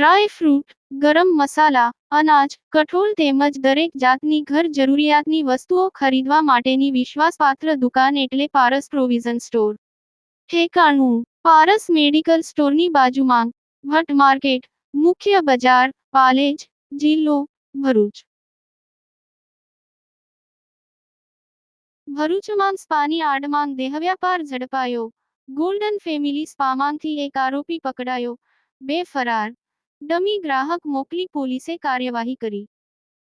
Dry fruit, ગરમ મસાલા, અનાજ, કઠોળ તેમજ દરેક જાતની ઘર જરૂરિયાતની વસ્તુઓ ખરીદવા માટેની વિશ્વાસપાત્ર દુકાન એટલે પારસ પ્રોવિઝન સ્ટોર. ઠેકાણું, પારસ મેડિકલ સ્ટોરની બાજુમાં, ભટ્ટ માર્કેટ, મુખ્ય બજાર, પાલેજ, જિલ્લો, ભરૂચ. ભરૂચમાં સ્પાની આડમાં દેહવ્યાપાર ઝડપાયો. ગોલ્ડન ફેમિલી સ્પામાંથી એક આરોપી પકડાયો. બે ફરાર. ડમી ગ્રાહક મોકલી પોલીસે કાર્યવાહી કરી.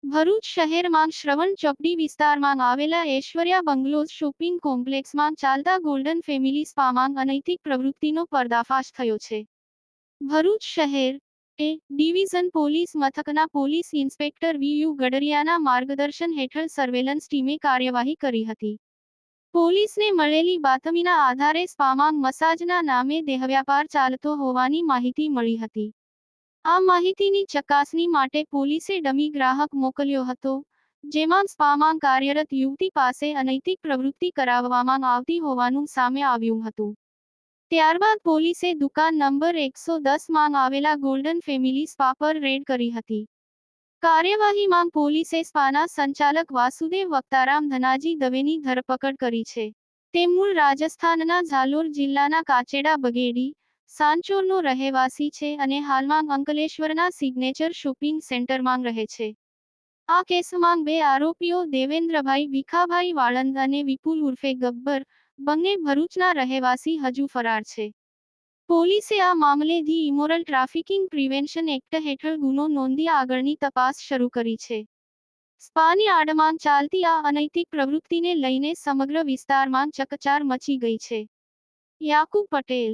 ભરૂચ શહેરમાં શ્રવણ ચોકડી વિસ્તારમાં આવેલા ઐશ્વર્યા બંગલોઝ શોપિંગ કોમ્પ્લેક્સમાં ચાલતા ગોલ્ડન ફેમિલી સ્પામાં અનૈતિક પ્રવૃત્તિનો પર્દાફાશ થયો છે. ભરૂચ શહેર એ ડિવિઝન પોલીસ મથકના પોલીસ ઇન્સ્પેક્ટર વી યુ ગડરિયાના માર્ગદર્શન હેઠળ સર્વેલન્સ ટીમે કાર્યવાહી કરી હતી. પોલીસને મળેલી બાતમીના આધારે સ્પામાંગ મસાજના નામે દેહવ્યાપાર ચાલતો હોવાની માહિતી મળી હતી. આ માહિતીની ચકાસણી માટે પોલીસે ડમી ગ્રાહક મોકલ્યો હતો, જેમાં સ્પામાં કાર્યરત યુવતી પાસે અનૈતિક પ્રવૃત્તિ કરાવવામાં આવતી હોવાનું સામે આવ્યું હતું. ત્યારબાદ પોલીસે દુકાન નંબર એકસો દસમાં આવેલા ગોલ્ડન ફેમિલી સ્પા પર રેડ કરી હતી. કાર્યવાહીમાં પોલીસે સ્પાના સંચાલક વાસુદેવ વક્તારામ ધનાજી દવેની ધરપકડ કરી છે. તે મૂળ રાજસ્થાનના ઝાલોર જિલ્લાના કાચેડા બગેડી સાંચોરનો રહેવાસી છે અને હાલમાં અંકલેશ્વરના સિગ્નેચર શોપિંગ સેન્ટરમાં રહે છે. આ કેસમાં બે આરોપીઓ દેવેન્દ્રભાઈ ભીખાભાઈ વાળંદ અને વિપુલ ઉર્ફે ગબ્બર, બંને ભરૂચના રહેવાસી હજુ ફરાર છે. પોલીસે આ મામલે the immoral trafficking prevention act હેઠળ ગુનો નોંધી આગળની તપાસ શરૂ કરી છે. સ્પાની આડમાં ચાલતી આ અનૈતિક પ્રવૃત્તિને લઈને સમગ્ર વિસ્તારમાં ચકચાર મચી ગઈ છે. યાકુબ પટેલ